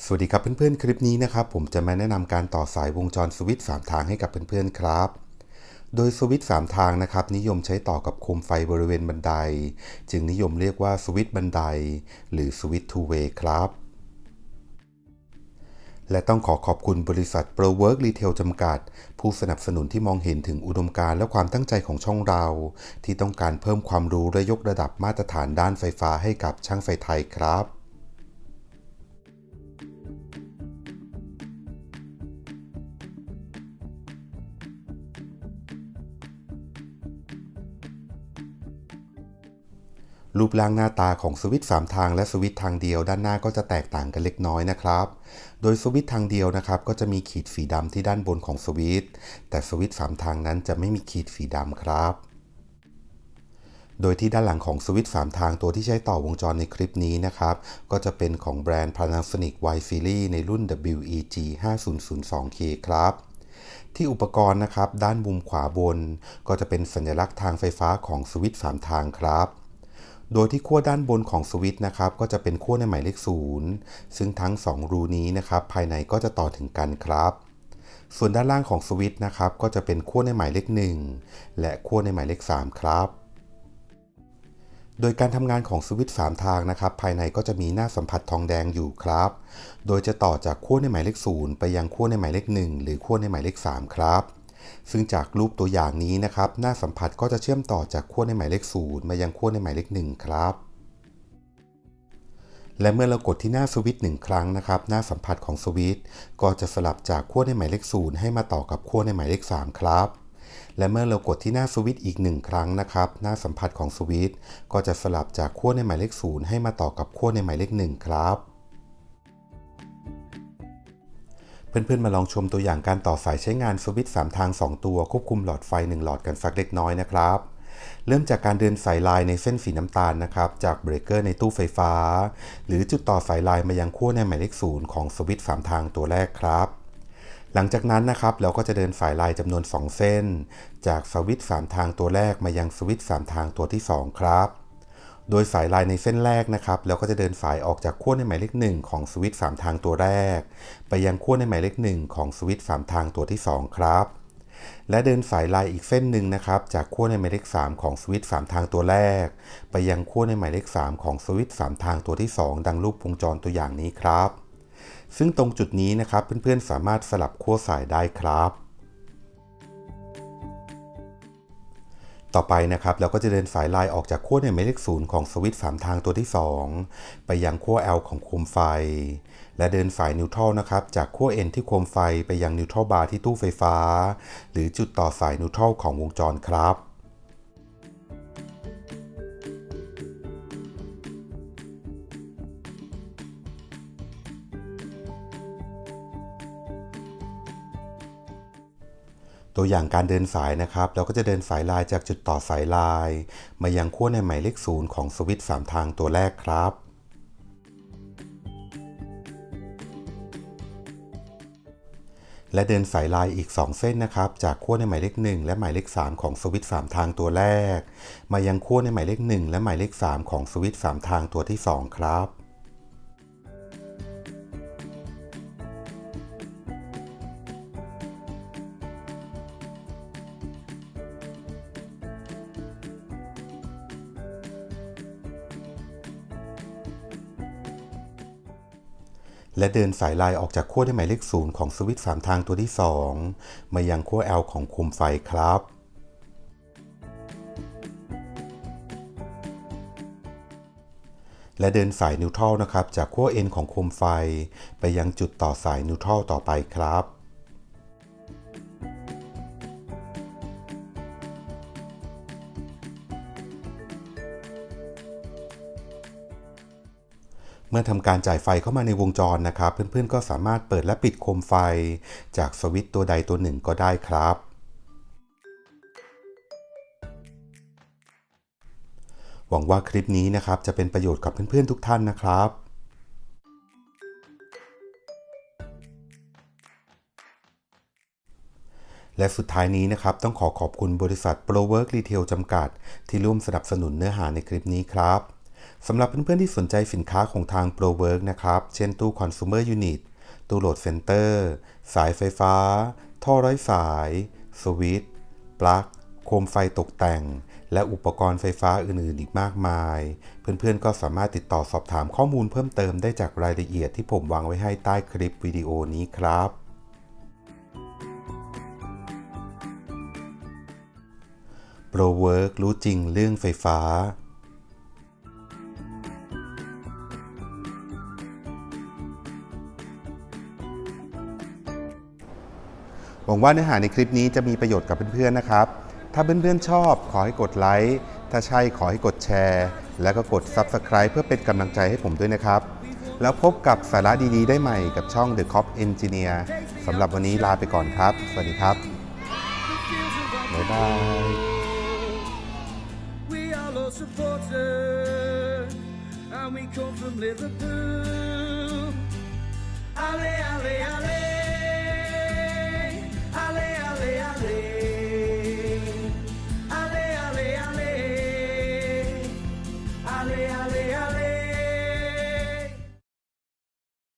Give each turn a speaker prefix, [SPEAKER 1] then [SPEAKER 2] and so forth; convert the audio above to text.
[SPEAKER 1] สวัสดีครับเพื่อนๆ คลิปนี้นะครับผมจะมาแนะนำการต่อสายวงจรสวิตช์3ทางให้กับเพื่อนๆครับ โดยสวิตช์3ทางนะครับนิยมใช้ต่อกับโคมไฟบริเวณบันได จึงนิยมเรียกว่าสวิตช์บันได หรือสวิตช์ทูเวย์ครับ และต้องขอขอบคุณบริษัท Pro Work Retail จำกัด ผู้สนับสนุนที่มองเห็นถึงอุดมการณ์และความตั้งใจของช่องเรา ที่ต้องการเพิ่มความรู้และยกระดับมาตรฐานด้านไฟฟ้าให้กับช่างไฟไทยครับ รูปร่างหน้าตาของสวิตช์3ทางและสวิตช์ทางเดียวด้านหน้าก็จะแตกต่างกันเล็กน้อยนะครับ โดยสวิตช์ทางเดียวนะครับก็จะมีขีดสีดำที่ด้านบนของสวิตช์ แต่สวิตช์3ทางนั้นจะไม่มีขีดสีดำครับ โดยที่ด้านหลังของสวิตช์3ทางตัวที่ใช้ต่อวงจรในคลิปนี้นะครับ ก็จะเป็นของแบรนด์ Panasonic Y Series ในรุ่น WEG 5002K ครับที่อุปกรณ์นะครับ ด้านมุมขวาบน ก็จะเป็นสัญลักษณ์ทางไฟฟ้าของสวิตช์3ทางครับ โดยที่ขั้วด้านบนของสวิตช์นะครับก็จะเป็นขั้วในหมายเลข 0 ซึ่งทั้ง 2 รูนี้นะครับภายในก็จะต่อถึงกันครับ ส่วนด้านล่างของสวิตช์นะครับก็จะเป็นขั้วในหมายเลข 1 และขั้วในหมายเลข 3 ครับโดยการทำงานของสวิตช์3ทางนะครับ ภายในก็จะมีหน้าสัมผัสทองแดงอยู่ครับ โดยจะต่อจากขั้วในหมายเลข 0 ไปยังขั้วในหมายเลข 1 หรือขั้วในหมายเลข 3 ครับ ซึ่งจากรูปตัวอย่างนี้นะครับ หน้าสัมผัสก็จะเชื่อมต่อจากขั้วในหมายเลข0มายังขั้วในหมายเลข1ครับและเมื่อเรากดที่หน้าสวิตช์หนึ่งครั้งนะครับ หน้าสัมผัสของสวิตช์ก็จะสลับจากขั้วในหมายเลข0ให้มาต่อกับขั้วในหมายเลข3ครับ และเมื่อเรากดที่หน้าสวิตช์อีกหนึ่งครั้งนะครับ หน้าสัมผัสของสวิตช์ก็จะสลับจากขั้วในหมายเลข0ให้มาต่อกับขั้วในหมายเลข1ครับ เพื่อนๆมาลองชมตัวอย่างการต่อสายใช้งานสวิตช์3ทาง 2 ตัวควบคุมหลอดไฟ 1 หลอดกันสักเล็กน้อยนะครับ เริ่มจากการเดินสายลายในเส้นสีน้ำตาลนะครับ จากเบรกเกอร์ในตู้ไฟฟ้า หรือจุดต่อสายลายมายังขั้วในหมายเลข0ของสวิตช์3ทางตัวแรกครับ หลังจากนั้นนะครับเราก็จะเดินสายลายจำนวน 2 เส้น จากสวิตช์3ทางตัวแรกมายังสวิตช์3ทางตัวที่ 2 ครับ โดยสายลายในเส้นแรกนะครับเราก็จะเดินสายออกจากขั้วในหมายเลข1ของสวิตช์3ทางตัวแรก ไปยังขั้วในหมายเลข1ของสวิตช์3ทางตัวที่ 2 ครับ และเดินสายลายอีกเส้นหนึ่งนะครับ จากขั้วในหมายเลข3ของสวิตช์3ทางตัวแรก ไปยังขั้วในหมายเลข3ของสวิตช์3ทางตัวที่ 2 ดังรูปวงจรตัวอย่างนี้ครับ ซึ่งตรงจุดนี้นะครับเพื่อนๆสามารถสลับขั้วสายได้ครับ ต่อไปนะครับเราก็จะเดินสายลายออกจากขั้วในหมายเลขศูนย์ของสวิตช์3ทางตัวที่ 2 ไปยังขั้ว L ของโคมไฟ และเดินสายนิวทรัลนะครับจากขั้ว N ที่โคมไฟไปยังนิวทรัลบาร์ที่ตู้ไฟฟ้า หรือจุดต่อสายนิวทรัลของวงจรครับ ตัวอย่างการเดินสายนะครับ เราก็จะเดินสายลายจากจุดต่อสายลาย มายังขั้วในหมายเลขศูนย์ของสวิตช์3ทางตัวแรกครับและเดินสายลายอีก 2 เส้นนะครับ จากขั้วในหมายเลข 1 และหมายเลข 3 ของสวิตช์3ทางตัวแรก มายังขั้วในหมายเลข 1 และหมายเลข 3 ของสวิตช์3ทางตัวที่ 2 ครับ และเดินสายลายออกจากขั้วในหมายเลขศูนย์ของสวิตช์3ทางตัวที่ 2 มายังขั้ว L ของโคมไฟครับและเดินสายนิวทรัลนะครับ จากขั้ว N ของโคมไฟ ไปยังจุดต่อสายนิวทรัลต่อไปครับ เมื่อทำการจ่ายไฟเข้ามาในวงจรนะครับ เพื่อนๆก็สามารถเปิดและปิดโคมไฟ จากสวิตตัวใดตัวหนึ่งก็ได้ครับหวังว่าคลิปนี้นะครับจะเป็นประโยชน์กับเพื่อนๆทุกท่านนะครับและสุดท้ายนี้นะครับต้องขอขอบคุณบริษัท Pro Work Retail จำกัด ที่ร่วมสนับสนุนเนื้อหาในคลิปนี้ครับ สำหรับเพื่อนๆที่สนใจสินค้าของทาง ProWork นะครับ เช่นตู้ Consumer Unit ตู้โหลดเซ็นเตอร์ สายไฟฟ้า ท่อร้อยสาย สวิตช์ ปลั๊ก โคมไฟตกแต่ง และอุปกรณ์ไฟฟ้าอื่นๆ อีกมากมาย เพื่อนๆ ก็สามารถติดต่อสอบถามข้อมูลเพิ่มเติมได้จากรายละเอียดที่ผมวางไว้ให้ใต้คลิปวิดีโอนี้ครับ ProWork รู้จริงเรื่องไฟฟ้า หวังว่าเนื้อหาในคลิปนี้จะมีประโยชน์กับเพื่อนๆนะครับ ถ้าเพื่อนๆชอบขอให้กดไลค์ ถ้าใช่ขอให้กดแชร์ แล้วก็กด Subscribe เพื่อเป็นกำลังใจให้ผมด้วยนะครับ แล้วพบกับสาระดีๆ ได้ใหม่กับช่อง The Cop Engineer สำหรับวันนี้ลาไปก่อนครับ สวัสดีครับ บ๊ายบาย
[SPEAKER 2] We are all supporters, and we come from Liverpool. Ale, ale,